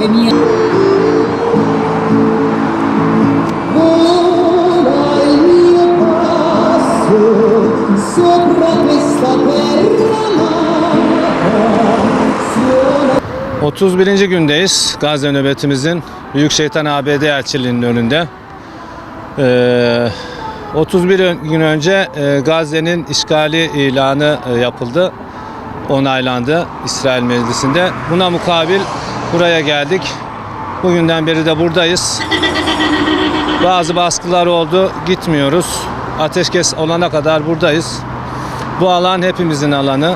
amata suona 31. gündeyiz Gazze nöbetimizin Büyük Şeytan ABD elçiliğinin önünde. Ee, 31 gün önce e, Gazze'nin işgali ilanı e, yapıldı. Onaylandı İsrail Meclisi'nde. Buna mukabil buraya geldik. Bugünden beri de buradayız. Bazı baskılar oldu. Gitmiyoruz. Ateşkes olana kadar buradayız. Bu alan hepimizin alanı.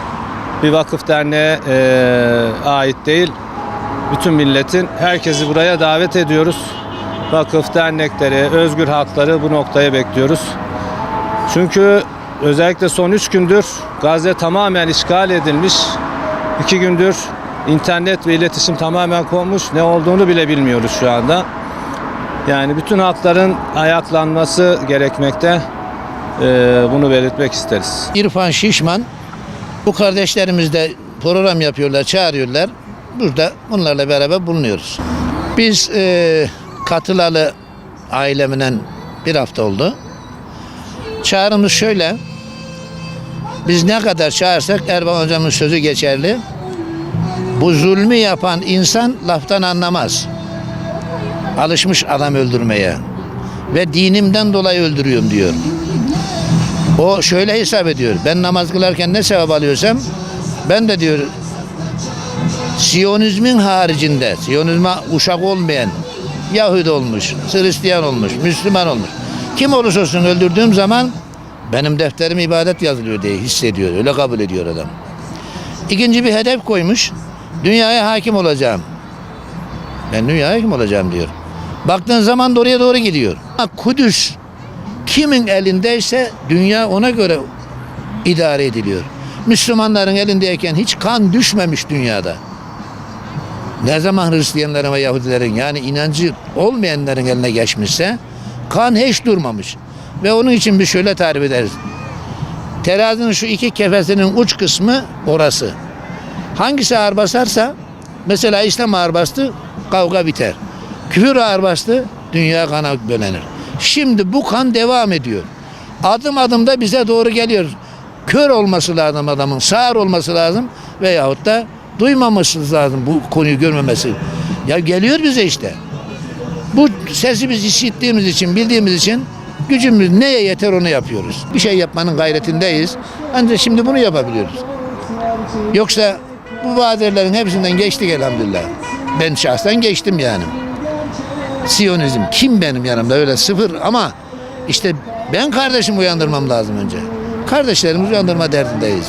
Bir vakıf derneğe eee, ait değil. Bütün milletin herkesi buraya davet ediyoruz. Vakıf dernekleri, özgür hakları bu noktaya bekliyoruz. Çünkü özellikle son 3 gündür Gazze tamamen işgal edilmiş. 2 gündür internet ve iletişim tamamen konmuş. Ne olduğunu bile bilmiyoruz şu anda. Yani bütün hakların ayaklanması gerekmekte. Eee, bunu belirtmek isteriz. İrfan Şişman bu kardeşlerimiz de program yapıyorlar, çağırıyorlar. Burada bunlarla beraber bulunuyoruz. Biz e, katılalı ailemle bir hafta oldu. Çağrımız şöyle. Biz ne kadar çağırsak Erbakan hocamın sözü geçerli. Bu zulmü yapan insan laftan anlamaz. Alışmış adam öldürmeye. Ve dinimden dolayı öldürüyorum diyor. O şöyle hesap ediyor. Ben namaz kılarken ne sevap alıyorsam ben de diyor Siyonizmin haricinde, Siyonizme uşak olmayan Yahudi olmuş, Hristiyan olmuş, Müslüman olmuş. Kim olursa olsun öldürdüğüm zaman benim defterim ibadet yazılıyor diye hissediyor. Öyle kabul ediyor adam. İkinci bir hedef koymuş. Dünyaya hakim olacağım. Ben dünyaya hakim olacağım diyor. Baktığın zaman da oraya doğru gidiyor. Ama Kudüs kimin elindeyse dünya ona göre idare ediliyor. Müslümanların elindeyken hiç kan düşmemiş dünyada. Ne zaman Hristiyanların ve Yahudilerin yani inancı olmayanların eline geçmişse kan hiç durmamış. Ve onun için bir şöyle tarif ederiz. Terazinin şu iki kefesinin uç kısmı orası. Hangisi ağır basarsa mesela İslam ağır bastı kavga biter. Küfür ağır bastı dünya kana bölenir. Şimdi bu kan devam ediyor. Adım adım da bize doğru geliyor. Kör olması lazım adamın, sağır olması lazım veyahut da duymaması lazım bu konuyu görmemesi. Ya geliyor bize işte. Bu sesi biz işittiğimiz için, bildiğimiz için gücümüz neye yeter onu yapıyoruz. Bir şey yapmanın gayretindeyiz. Ancak şimdi bunu yapabiliyoruz. Yoksa bu badirlerin hepsinden geçtik elhamdülillah. Ben şahsen geçtim yani. Siyonizm kim benim yanımda öyle sıfır ama işte ben kardeşimi uyandırmam lazım önce. Kardeşlerimizi uyandırma derdindeyiz.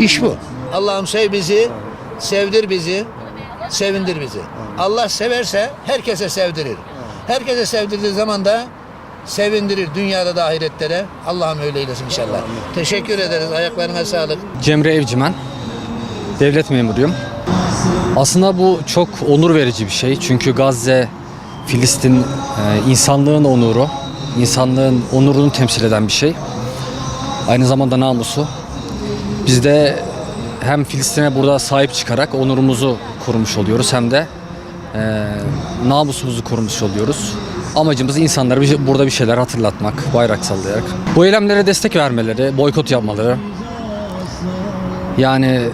İş bu. Allah'ım sev bizi, sevdir bizi, sevindir bizi. Allah severse herkese sevdirir. Herkese sevdirdiği zaman da sevindirir dünyada da ahirette de. Allah'ım öyle eylesin inşallah. Teşekkür ederiz. Ayaklarına sağlık. Cemre Evcimen. Devlet memuruyum. Aslında bu çok onur verici bir şey. Çünkü Gazze, Filistin e, insanlığın onuru, insanlığın onurunu temsil eden bir şey. Aynı zamanda namusu. Biz de hem Filistin'e burada sahip çıkarak onurumuzu korumuş oluyoruz hem de e, namusumuzu korumuş oluyoruz. Amacımız insanlara burada bir şeyler hatırlatmak, bayrak sallayarak. Bu eylemlere destek vermeleri, boykot yapmaları, yani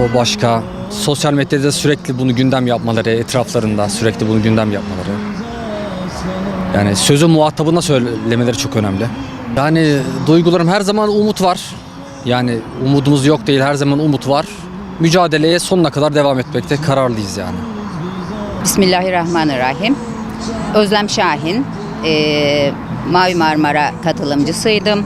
o başka. Sosyal medyada sürekli bunu gündem yapmaları, etraflarında sürekli bunu gündem yapmaları. Yani sözü muhatabına söylemeleri çok önemli. Yani duygularım her zaman umut var. Yani umudumuz yok değil, her zaman umut var. Mücadeleye sonuna kadar devam etmekte kararlıyız yani. Bismillahirrahmanirrahim. Özlem Şahin, eee, Mavi Marmara katılımcısıydım.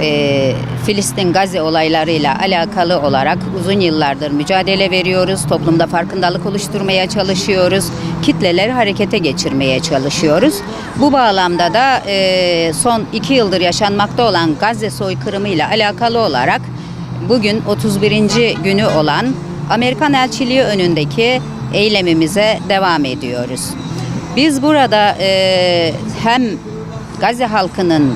Eee, Filistin Gazze olaylarıyla alakalı olarak uzun yıllardır mücadele veriyoruz. Toplumda farkındalık oluşturmaya çalışıyoruz. Kitleleri harekete geçirmeye çalışıyoruz. Bu bağlamda da eee, son iki yıldır yaşanmakta olan Gazze soykırımı ile alakalı olarak bugün 31. günü olan Amerikan elçiliği önündeki eylemimize devam ediyoruz. Biz burada e, hem Gazze halkının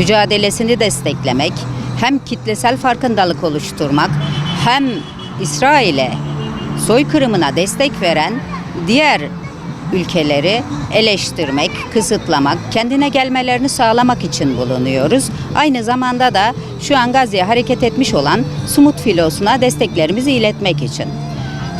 mücadelesini desteklemek, hem kitlesel farkındalık oluşturmak, hem İsrail'e soykırımına destek veren diğer ülkeleri eleştirmek, kısıtlamak, kendine gelmelerini sağlamak için bulunuyoruz. Aynı zamanda da şu an Gazze'ye hareket etmiş olan Sumut filosuna desteklerimizi iletmek için.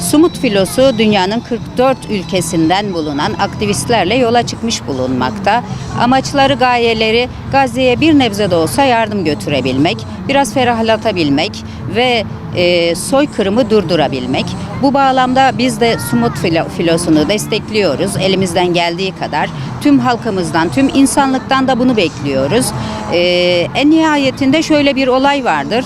Sumut filosu dünyanın 44 ülkesinden bulunan aktivistlerle yola çıkmış bulunmakta. Amaçları, gayeleri Gazze'ye bir nebze de olsa yardım götürebilmek, biraz ferahlatabilmek ve e, soykırımı durdurabilmek. Bu bağlamda biz de Sumut filo- filosunu destekliyoruz elimizden geldiği kadar. Tüm halkımızdan, tüm insanlıktan da bunu bekliyoruz. E, en nihayetinde şöyle bir olay vardır.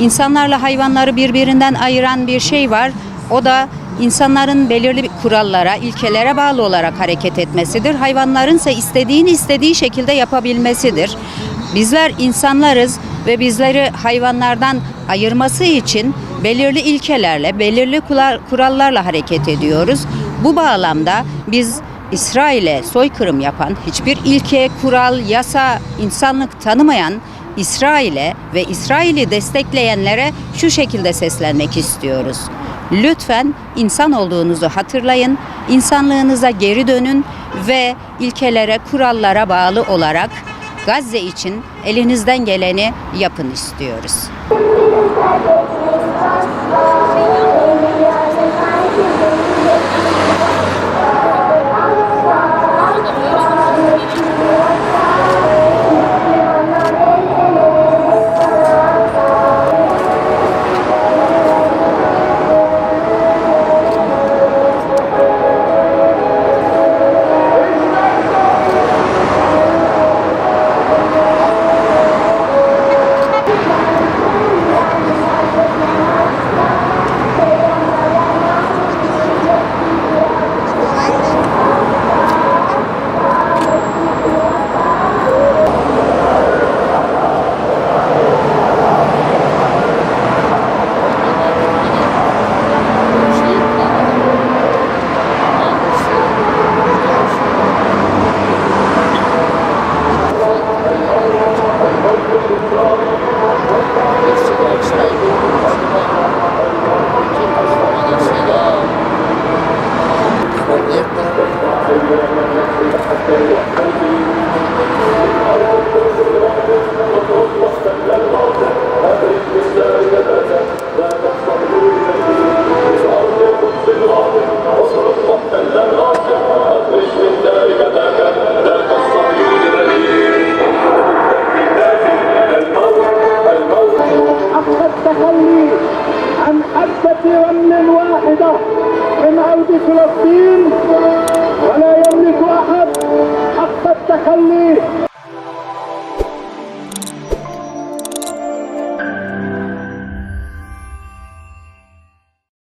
İnsanlarla hayvanları birbirinden ayıran bir şey var. O da insanların belirli kurallara, ilkelere bağlı olarak hareket etmesidir. Hayvanların ise istediğini istediği şekilde yapabilmesidir. Bizler insanlarız ve bizleri hayvanlardan ayırması için belirli ilkelerle, belirli kurallarla hareket ediyoruz. Bu bağlamda biz İsrail'e soykırım yapan, hiçbir ilke, kural, yasa, insanlık tanımayan İsrail'e ve İsrail'i destekleyenlere şu şekilde seslenmek istiyoruz. Lütfen insan olduğunuzu hatırlayın, insanlığınıza geri dönün ve ilkelere, kurallara bağlı olarak Gazze için elinizden geleni yapın istiyoruz. التخلي عن حبة رمل واحدة من أرض فلسطين. ولا يملك أحد حق التخلي.